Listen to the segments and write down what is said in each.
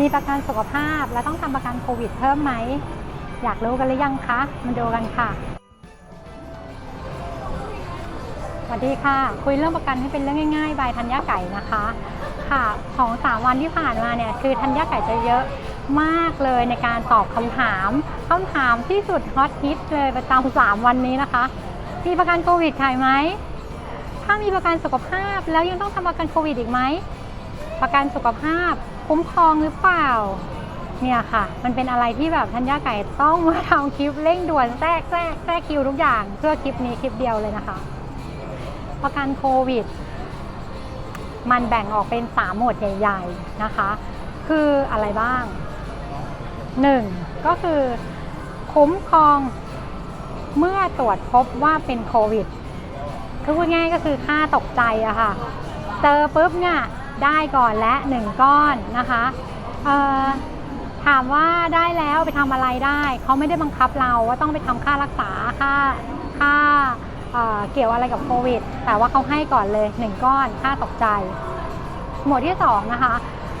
มีประกันสุขภาพและต้องทำประกันโควิดเพิ่มไหม อยากรู้กันหรือยังคะ มาดูกันค่ะสวัสดีค่ะ คุยเรื่องประกันให้เป็นเรื่องง่ายๆ บายธัญญาไก่นะคะ ค่ะของสามวันที่ผ่านมาเนี่ยคือธัญญาไก่จะเยอะมากเลยในการตอบคำถามคำถามที่สุดฮอตฮิตเลยประจำสามวันนี้นะคะ มีประกันโควิดขายไหมถ้ามีประกันสุขภาพแล้วยังต้องทำประกันโควิดอีกไหมประกันสุขภาพ คุ้มครองหรือเปล่า เนี่ยค่ะ มันเป็นอะไรที่แบบธัญญาไก่ต้องมาทำคลิปเร่งด่วนแทรกแทรกแทรกคิวทุกอย่างเพื่อคลิปนี้คลิปเดียวเลยนะคะ ประกันโควิด มันแบ่งออกเป็นสามหมวดใหญ่ๆนะคะ คืออะไรบ้างหนึ่งก็คือคุ้มครองเมื่อตรวจพบว่าเป็นโควิดคือพูดง่ายก็คือค่าตกใจอะค่ะ เจอปุ๊บเนี่ย ได้ก่อนและหนึ่งก้อนนะคะถามว่าได้แล้วไปทำอะไรได้ เขาไม่ได้บังคับเราว่าต้องไปทำค่ารักษาค่าค่าเเกี่ยวอะไรกับโควิด แต่ว่าเขาให้ก่อนเลยหนึ่งก้อนค่าตกใจ หมวดที่สองนะคะ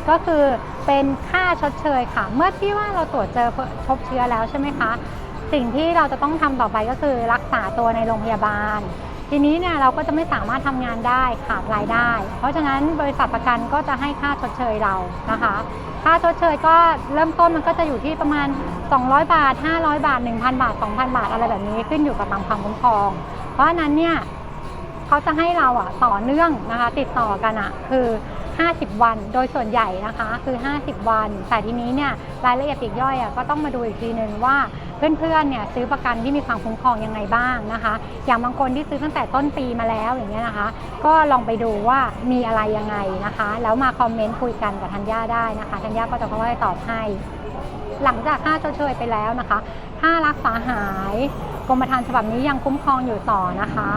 ก็คือเป็นค่าชดเชยค่ะ เมื่อที่ว่าเราตรวจเจอพบเชื้อแล้วใช่ไหมคะ สิ่งที่เราจะต้องทำต่อไปก็คือรักษาตัวในโรงพยาบาล ทีนี้เนี่ยเราก็จะไม่สามารถทำงานได้ขาดรายได้ เพราะฉะนั้นบริษัทประกันก็จะให้ค่าชดเชยเรานะคะ ค่าชดเชยก็เริ่มต้นมันก็จะอยู่ที่ประมาณ 200 บาท 500 บาท 1,000 บาท 2,000 บาทอะไรแบบนี้ขึ้นอยู่กับตามความคุ้มครอง เพราะฉะนั้นเนี่ยเขาจะให้เราอะต่อเนื่องนะคะ ติดต่อกันอะคือ 50 วันโดยส่วนใหญ่นะคะคือ 50 วัน แต่ทีนี้เนี่ยรายละเอียดปีกย่อยอะก็ต้องมาดูอีกทีนึงว่า เพื่อนๆเนี่ยซื้อประกันที่มีความคุ้มครองยังไงบ้างนะคะ อย่างบางคนที่ซื้อตั้งแต่ต้นปีมาแล้วอย่างเงี้ยนะคะ ก็ลองไปดูว่ามีอะไรยังไงนะคะ แล้วมาคอมเมนต์คุยกันกับธัญญาได้นะคะธัญญาก็จะค่อยๆตอบให้ หลังจากค่าชดเชยไปแล้วนะคะ ถ้ารักษาหายกรมธรรม์ฉบับนี้ยังคุ้มครองอยู่ต่อนะคะ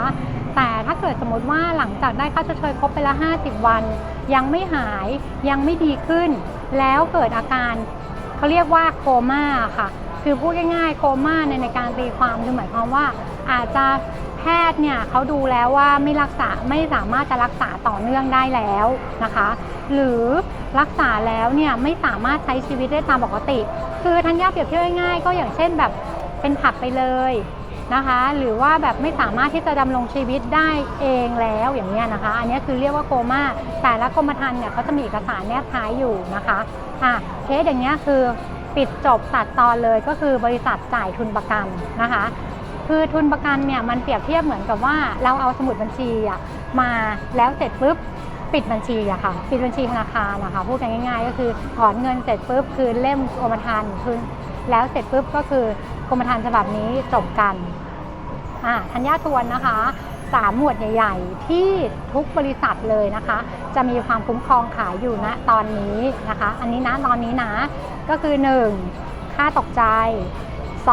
แต่ถ้าเกิดสมมติว่าหลังจากได้ค่าชดเชยครบไปแล้ว50 วัน ยังไม่หายยังไม่ดีขึ้น แล้วเกิดอาการเขาเรียกว่าโคม่าค่ะ คือพูดง่ายๆ โคม่าในในการตีความคือหมายความว่าอาจจะแพทย์เนี่ยเขาดูแล้วว่าไม่รักษาไม่สามารถจะรักษาต่อเนื่องได้แล้วนะคะ หรือรักษาแล้วเนี่ยไม่สามารถใช้ชีวิตได้ตามปกติ คือทันยาเปรียบเทียบง่ายๆ ก็อย่างเช่นแบบเป็นผักไปเลยนะคะ หรือว่าแบบไม่สามารถที่จะดำรงชีวิตได้เองแล้วอย่างเงี้ยนะคะ อันนี้คือเรียกว่าโคม่าแต่ละกรมธรรม์เนี่ยเขาจะมีเอกสารแนบท้ายอยู่นะคะอะเคสอย่างเงี้ยคือ ปิดจบตัดตอนเลยก็คือบริษัทจ่ายทุนประกันนะคะ คือทุนประกันเนี่ยมันเปรียบเทียบเหมือนกับว่าเราเอาสมุดบัญชีอะมาแล้วเสร็จปุ๊บปิดบัญชีอะค่ะปิดบัญชีธนาคารนะคะพูดกันง่าย ๆ ก็คือถอนเงินเสร็จปุ๊บคือเล่มกรมธรรม์คืนแล้วเสร็จปุ๊บก็คือกรมธรรม์ฉบับนี้จบกันอ่าธัญญาทวนนะคะ สามหมวดใหญ่ ๆ ที่ทุกบริษัทเลยนะคะ จะมีความคุ้มครองขายอยู่ณตอนนี้นะคะ อันนี้นะตอนนี้นะ ก็คือ 1. ค่าตกใจ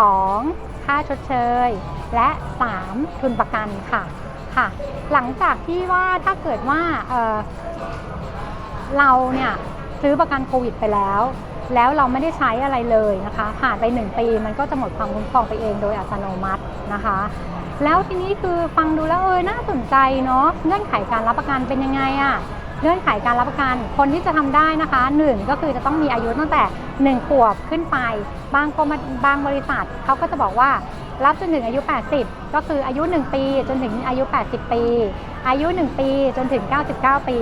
2. ค่าชดเชย และ 3. ทุนประกันค่ะค่ะ หลังจากที่ว่าถ้าเกิดว่าเเราเนี่ยซื้อประกันโควิดไปแล้ว แล้วเราไม่ได้ใช้อะไรเลยนะคะ ผ่านไป 1 ปีมันก็จะหมดความคุ้มครองไปเองโดยอัตโนมัตินะคะ แล้วทีนี้คือฟังดูแล้วเออน่าสนใจเนาะเงื่อนไขการรับประกันเป็นยังไงอะเงื่อนไขการรับประกันคนที่จะทำได้นะคะหนึ่งก็คือจะต้องมีอายุตั้งแต่ 1 ขวบขึ้นไป บางกรมบางบริษัทเขาก็จะบอกว่ารับจนถึงอายุ 80 ก็คืออายุ 1 ปีจนถึงอายุ 80 ปี อายุ 1 ปีจนถึง 99 ปี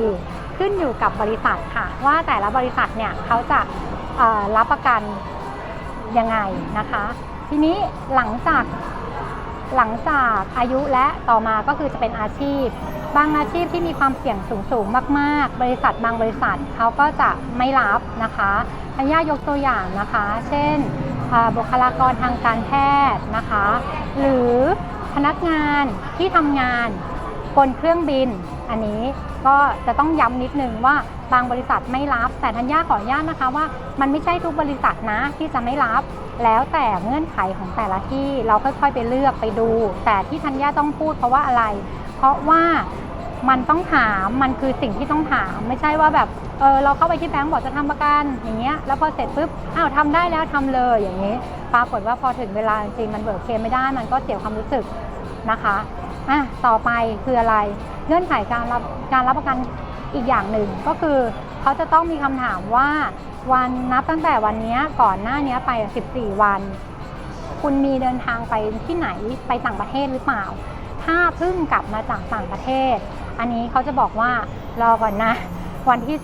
ขึ้นอยู่กับบริษัทค่ะ ว่าแต่ละบริษัทเนี่ยเขาจะรับประกันยังไงนะคะ ทีนี้หลังจาก หลังจากอายุและต่อมาก็คือจะเป็นอาชีพ บางอาชีพที่มีความเสี่ยงสูงสูงมาก ๆ บริษัทบางบริษัทเขาก็จะไม่รับนะคะทัญญายกตัวอย่างนะคะ เช่นบุคลากรทางการแพทย์นะคะ หรือพนักงานที่ทำงาน บนเครื่องบิน อันนี้ก็จะต้องย้ำนิดนึงว่าบางบริษัทไม่รับ แต่ทัญญาขออนุญาตนะคะว่ามันไม่ใช่ทุกบริษัทนะที่จะไม่รับ แล้วแต่เงื่อนไขของแต่ละที่เราค่อยๆไปเลือกไปดู แต่ที่ธัญญาต้องพูดเพราะว่าอะไร เพราะว่ามันต้องถามมันคือสิ่งที่ต้องถาม ไม่ใช่ว่าแบบเออเราเข้าไปที่แบงก์บอกจะทำประกันอย่างเงี้ยแล้วพอเสร็จปุ๊บอ้าวทำได้แล้วทำเลยอย่างนี้ ปรากฏว่าพอถึงเวลาจริงมันเบิกเคลมไม่ได้มันก็เสียความรู้สึกนะคะ อะต่อไปคืออะไร เงื่อนไขการรับการรับประกันอีกอย่างหนึ่งก็คือเขาจะต้องมีคำถามว่าวันนับตั้งแต่วันนี้ก่อนหน้านี้ไป 14 วัน คุณมีเดินทางไปที่ไหนไปต่างประเทศหรือเปล่า ถ้าเพิ่งกลับมาจากต่างประเทศ อันนี้เขาจะบอกว่ารอก่อนนะ วันที่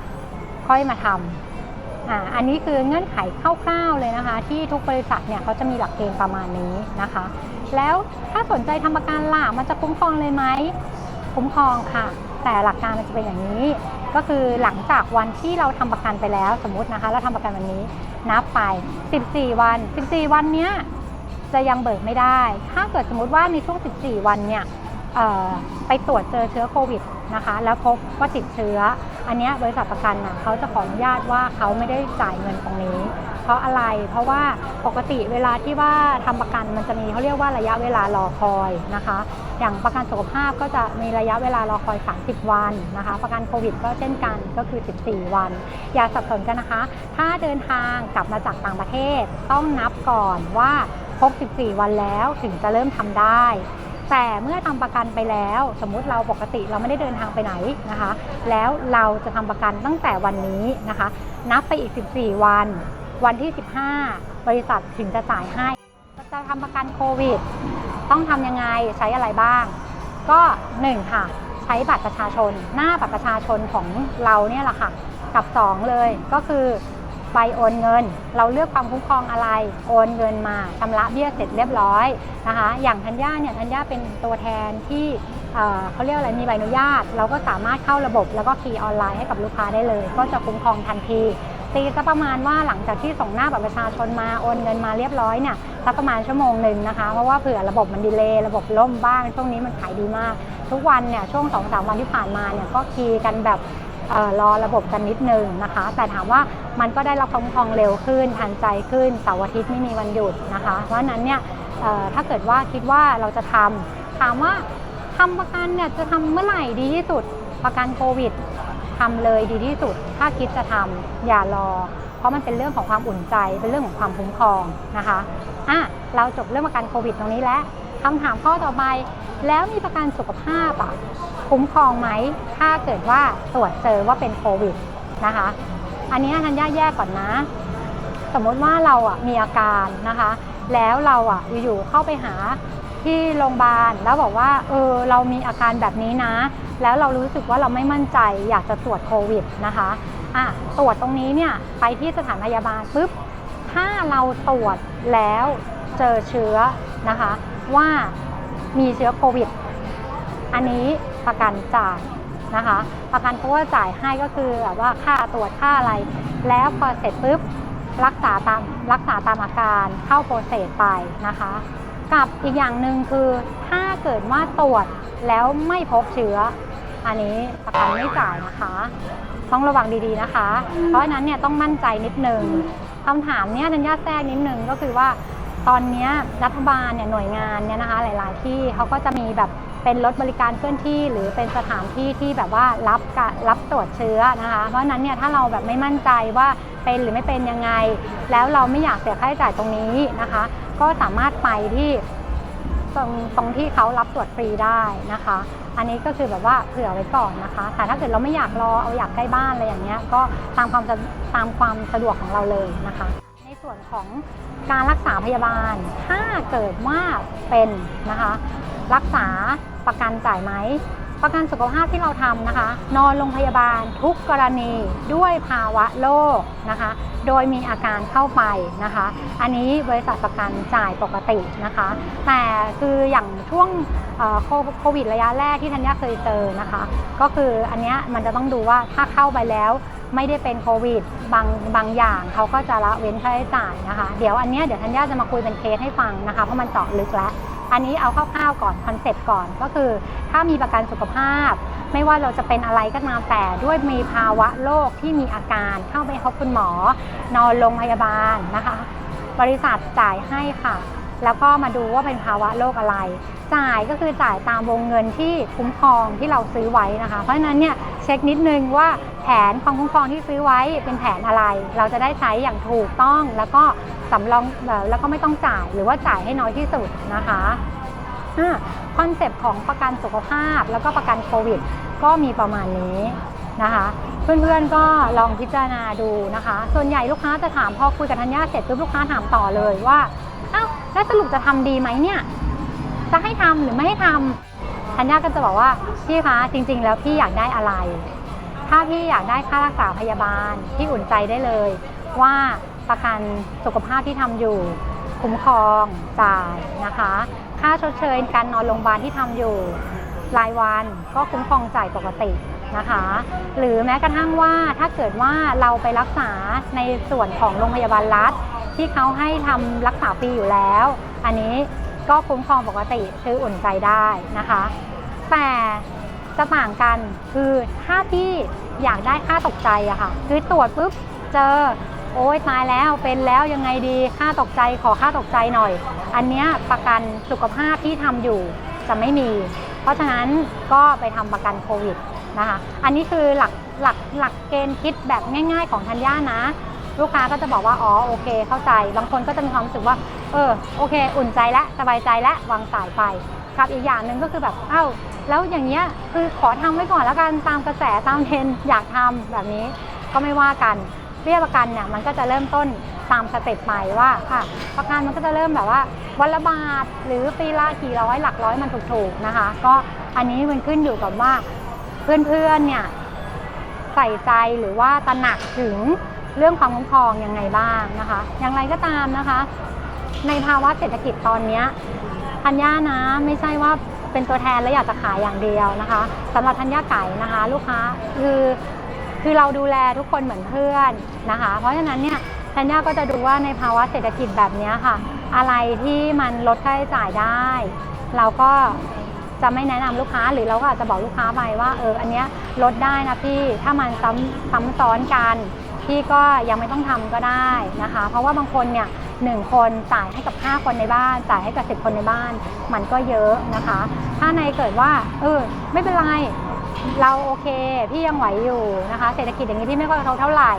15 ค่อยมาทำ อ่าอันนี้คือเงื่อนไขคร่าวๆเลยนะคะ ที่ทุกบริษัทเนี่ยเขาจะมีหลักเกณฑ์ประมาณนี้นะคะ แล้วถ้าสนใจทำประกันล่ะมันจะคุ้มครองเลยไหมคุ้มครองค่ะ แต่หลักการมันจะเป็นอย่างนี้ ก็คือหลังจากวันที่เราทำประกันไปแล้วสมมตินะคะ เราทำประกันวันนี้นับไป 14 วัน 14 วันเนี้ยจะยังเบิกไม่ได้ ถ้าเกิดสมมติว่าในช่วง 14 วันเนี่ย ไปตรวจเจอเชื้อโควิดนะคะ แล้วพบว่าติดเชื้อ อันนี้บริษัทประกันนะเขาจะขออนุญาตว่าเขาไม่ได้จ่ายเงินตรงนี้ เพราะอะไร เพราะว่าปกติเวลาที่ว่าทำประกันมันจะมีเขาเรียกว่าระยะเวลารอคอยนะคะ อย่างประกันสุขภาพก็จะมีระยะเวลารอคอย 30 วันนะคะ ประกันโควิดก็เช่นกันก็คือ 14 วัน อย่าสับสนกันนะคะ ถ้าเดินทางกลับมาจากต่างประเทศต้องนับก่อนว่าครบ 14 วันแล้วถึงจะเริ่มทำได้ แต่เมื่อทำประกันไปแล้ว สมมุติเราปกติเราไม่ได้เดินทางไปไหนนะคะ แล้วเราจะทำประกันตั้งแต่วันนี้นะคะ นับไปอีก 14 วัน วันที่ 15 บริษัทถึงจะจ่ายให้จะทำประกันโควิด ต้องทำยังไงใช้อะไรบ้าง ก็ 1 ค่ะ ใช้บัตรประชาชน หน้าบัตรประชาชนของเราเนี่ยแหละค่ะ กับ 2 เลยก็คือ ไปโอนเงิน เราเลือกความคุ้มครองอะไร โอนเงินมาชำระเบี้ยเสร็จเรียบร้อยนะคะ อย่างธัญญาเนี่ยธัญญาเป็นตัวแทนที่เเขาเรียกอะไรมีใบอนุญาต เราก็สามารถเข้าระบบแล้วก็คีย์ออนไลน์ให้กับลูกค้าได้เลย ก็จะคุ้มครองทันทีตีซะประมาณว่าหลังจากที่ส่งหน้าบัตรประชาชนมาโอนเงินมาเรียบร้อยเนี่ยสักประมาณชั่วโมงหนึ่งนะคะ เพราะว่าเผื่อระบบมันดีเลย์ระบบล่มบ้างช่วงนี้มันขายดีมาก ทุกวันเนี่ยช่วง2อสวันที่ผ่านมาเนี่ยก็คีย์กันแบบ รอระบบกันนิดนึงนะคะ แต่ถามว่ามันก็ได้รับความคุ้มครองเร็วขึ้นทันใจขึ้นเสาร์อาทิตย์ไม่มีวันหยุดนะคะ เพราะนั้นเนี่ยถ้าเกิดว่าคิดว่าเราจะทำถามว่าทำประกันเนี่ยจะทำเมื่อไหร่ดีที่สุดประกันโควิดทำเลยดีที่สุด ถ้าคิดจะทำอย่ารอ เพราะมันเป็นเรื่องของความอุ่นใจ เป็นเรื่องของความคุ้มครองนะคะอะเราจบเรื่องประกันโควิดตรงนี้แล้วคำถามข้อต่อไป แล้วมีประกันสุขภาพอะ คุ้มครองไหม ถ้าเกิดว่าตรวจเจอว่าเป็นโควิดนะคะ อันนี้ทันย่าแยกก่อนนะ สมมติว่าเราอะมีอาการนะคะ แล้วเราอะอยู่ๆเข้าไปหาที่โรงพยาบาลแล้วบอกว่าเออเรามีอาการแบบนี้นะ แล้วเรารู้สึกว่าเราไม่มั่นใจอยากจะตรวจโควิดนะคะอะตรวจตรงนี้เนี่ยไปที่สถานพยาบาลปุ๊บถ้าเราตรวจแล้วเจอเชื้อนะคะ ว่ามีเชื้อโควิด อันนี้ประกันจ่ายนะคะ ประกันเขาก็จ่ายให้ก็คือแบบว่าค่าตรวจค่าอะไร แล้วพอเสร็จปุ๊บรักษาตามรักษาตามอาการเข้าโปรเซสไปนะคะ กับอีกอย่างหนึ่งคือถ้าเกิดว่าตรวจแล้วไม่พบเชื้อ อันนี้ประกันไม่จ่ายนะคะ ต้องระวังดีๆนะคะ เพราะฉะนั้นเนี่ยต้องมั่นใจนิดนึงคำถามเนี่ยธัญญาแทรกนิดนึงก็คือว่าตอนนี้รัฐบาลเนี่ยหน่วยงานเนี่ยนะคะหลาย ๆ ที่เขาก็จะมีแบบ เป็นรถบริการเคลื่อนที่ หรือเป็นสถานที่ที่แบบว่ารับรับตรวจเชื้อนะคะเพราะนั้นเนี่ยถ้าเราแบบไม่มั่นใจว่าเป็นหรือไม่เป็นยังไง แล้วเราไม่อยากเสียค่าใช้จ่ายตรงนี้นะคะ ก็สามารถไปที่ตรงตรงที่เขารับตรวจฟรีได้นะคะ อันนี้ก็คือแบบว่าเผื่อไว้ก่อนนะคะ แต่ถ้าเกิดเราไม่อยากรอเอาอยากใกล้บ้านอะไรอย่างเงี้ยก็ตามความสะตามความสะดวกของเราเลยนะคะ ในส่วนของการรักษาพยาบาลถ้าเกิดว่าเป็นนะคะ รักษา ประกันจ่ายไหม ประกันสุขภาพที่เราทำนะคะ นอนโรงพยาบาลทุกกรณีด้วยภาวะโรคนะคะ โดยมีอาการเข้าไปนะคะ อันนี้บริษัทประกันจ่ายปกตินะคะ แต่คืออย่างช่วงโควิดระยะแรกที่ธัญญาเคยเจอนะคะ ก็คืออันนี้มันจะต้องดูว่าถ้าเข้าไปแล้วไม่ได้เป็นโควิดบางบางอย่างเขาก็จะละเว้นค่าใช้จ่ายนะคะ เดี๋ยวอันนี้เดี๋ยวธัญญาจะมาคุยเป็นเคสให้ฟังนะคะ เพราะมันเจาะลึกแล้ว อันนี้เอาคร่าวๆก่อนคอนเซปต์ก่อนก็คือ ถ้ามีประกันสุขภาพ ไม่ว่าเราจะเป็นอะไรก็ตามแต่ด้วยมีภาวะโรคที่มีอาการเข้าไปพบคุณหมอ นอนโรงพยาบาลนะคะ บริษัทจ่ายให้ค่ะ แล้วก็มาดูว่าเป็นภาวะโรคอะไร จ่ายก็คือจ่ายตามวงเงินที่คุ้มครองที่เราซื้อไว้นะคะ เพราะฉะนั้นเนี่ยเช็คนิดนึงว่าแผนความคุ้มครองที่ซื้อไว้เป็นแผนอะไร เราจะได้ใช้อย่างถูกต้องแล้วก็สำรองแล้วก็ไม่ต้องจ่ายหรือว่าจ่ายให้น้อยที่สุดนะคะคอนเซปต์ของประกันสุขภาพแล้วก็ประกันโควิด ก็มีประมาณนี้นะคะเพื่อนๆก็ลองพิจารณาดูนะคะ ส่วนใหญ่ลูกค้าจะถามพอคุยกับธัญญาเสร็จปุ๊บลูกค้าถามต่อเลยว่า แล้วสรุปจะทำดีไหมเนี่ย จะให้ทำหรือไม่ให้ทำธัญญาก็จะบอกว่าพี่คะจริง ๆ แล้วพี่อยากได้อะไร ถ้าพี่อยากได้ค่ารักษาพยาบาลพี่อุ่นใจได้เลย ว่าประกันสุขภาพที่ทำอยู่คุ้มครองจ่ายนะคะ ค่าชดเชยการนอนโรงพยาบาลที่ทำอยู่รายวันก็คุ้มครองจ่ายปกตินะคะ หรือแม้กระทั่งว่าถ้าเกิดว่าเราไปรักษาในส่วนของโรงพยาบาลรัฐ ที่เขาให้ทำรักษาฟรีอยู่แล้ว อันนี้ก็คุ้มครองปกติคืออุ่นใจได้นะคะ แต่จะต่างกันคือถ้าพี่อยากได้ค่าตกใจอะค่ะ คือตรวจปุ๊บเจอ โอ้ยตายแล้วเป็นแล้วยังไงดีค่าตกใจขอค่าตกใจหน่อย อันเนี้ยประกันสุขภาพที่ทำอยู่จะไม่มี เพราะฉะนั้นก็ไปทำประกันโควิดนะคะ อันนี้คือหลักหลักหลักเกณฑ์คิดแบบง่าย ๆ ของธัญญานะ ลูกค้าก็จะบอกว่าอ๋อโอเค เข้าใจ บางคนก็จะมีความรู้สึกว่า เออโอเค อุ่นใจและสบายใจและวางสายไปครับอีกอย่างหนึ่งก็คือแบบเอ้าแล้วอย่างเงี้ยคือขอทำไว้ก่อนแล้วกันตามกระแสตามเทรนอยากทำแบบนี้ก็ไม่ว่ากันเบี้ยประกันเนี่ยมันก็จะเริ่มต้นตามสเต็ปใหม่ว่าค่ะ ประกันมันก็จะเริ่มแบบว่าวันละบาทหรือปีละกี่ร้อยหลักร้อยมันถูกๆนะคะ ก็อันนี้มันขึ้นอยู่กับว่าเพื่อนๆเนี่ยใส่ใจหรือว่าตระหนักถึง เรื่องความคุ้มครองยังไงบ้างนะคะ อย่างไรก็ตามนะคะ ในภาวะเศรษฐกิจตอนนี้ธัญญานะไม่ใช่ว่าเป็นตัวแทนและอยากจะขายอย่างเดียวนะคะสำหรับธัญญาไก่นะคะ ลูกค้าคือคือเราดูแลทุกคนเหมือนเพื่อนนะคะ เพราะฉะนั้นเนี่ยธัญญาก็จะดูว่าในภาวะเศรษฐกิจแบบนี้ค่ะ อะไรที่มันลดค่าใช้จ่ายได้ เราก็จะไม่แนะนำลูกค้าหรือเราก็อาจจะบอกลูกค้าไปว่าเอออันเนี้ยลดได้นะพี่ถ้ามันซ้ำซ้ำซ้อนกัน พี่ก็ยังไม่ต้องทำก็ได้นะคะ เพราะว่าบางคนเนี่ยหนึ่งคนจ่ายให้กับ 5 คนในบ้าน จ่ายให้กับ 10 คนในบ้าน มันก็เยอะนะคะ ถ้าในเกิดว่าเออไม่เป็นไร เราโอเค พี่ยังไหวอยู่นะคะ เศรษฐกิจอย่างนี้พี่ไม่ค่อยกระทบเท่าไหร่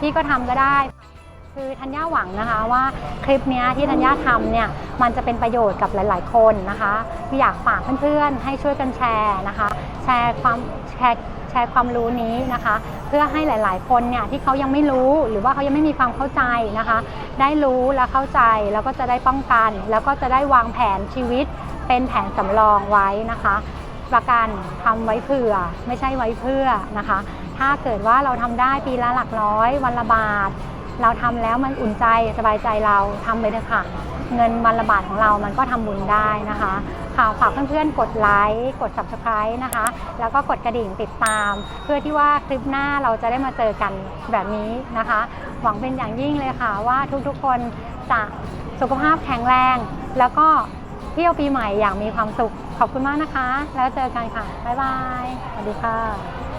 พี่ก็ทำก็ได้ คือธัญญาหวังนะคะว่าคลิปนี้ที่ธัญญาทำเนี่ยมันจะเป็นประโยชน์กับหลาย ๆ คนนะคะอยากฝากเพื่อนๆ ให้ช่วยกันแชร์นะคะ แชร์ความแชร์แชร์ความรู้นี้นะคะ เพื่อให้หลาย ๆ คนเนี่ยที่เขายังไม่รู้หรือว่าเขายังไม่มีความเข้าใจนะคะ ได้รู้และเข้าใจแล้วก็จะได้ป้องกัน แล้วก็จะได้วางแผนชีวิตเป็นแผนสำรองไว้นะคะ ประกันทำไว้เผื่อไม่ใช่ไว้เพื่อนะคะ ถ้าเกิดว่าเราทำได้ปีละหลักร้อยวันละบาท เราทำแล้วมันอุ่นใจสบายใจเราทำไปเถอะค่ะ เงินวันละบาทของเรามันก็ทำบุญได้นะคะค่ะฝากเพื่อนๆ กดไลค์ กด subscribe นะคะ แล้วก็กดกระดิ่งติดตาม เพื่อที่ว่าคลิปหน้าเราจะได้มาเจอกันแบบนี้นะคะ หวังเป็นอย่างยิ่งเลยค่ะว่าทุกๆคนจะสุขภาพแข็งแรง แล้วก็เที่ยวปีใหม่อย่างมีความสุข ขอบคุณมากนะคะ แล้วเจอกันค่ะ บ๊ายบาย สวัสดีค่ะ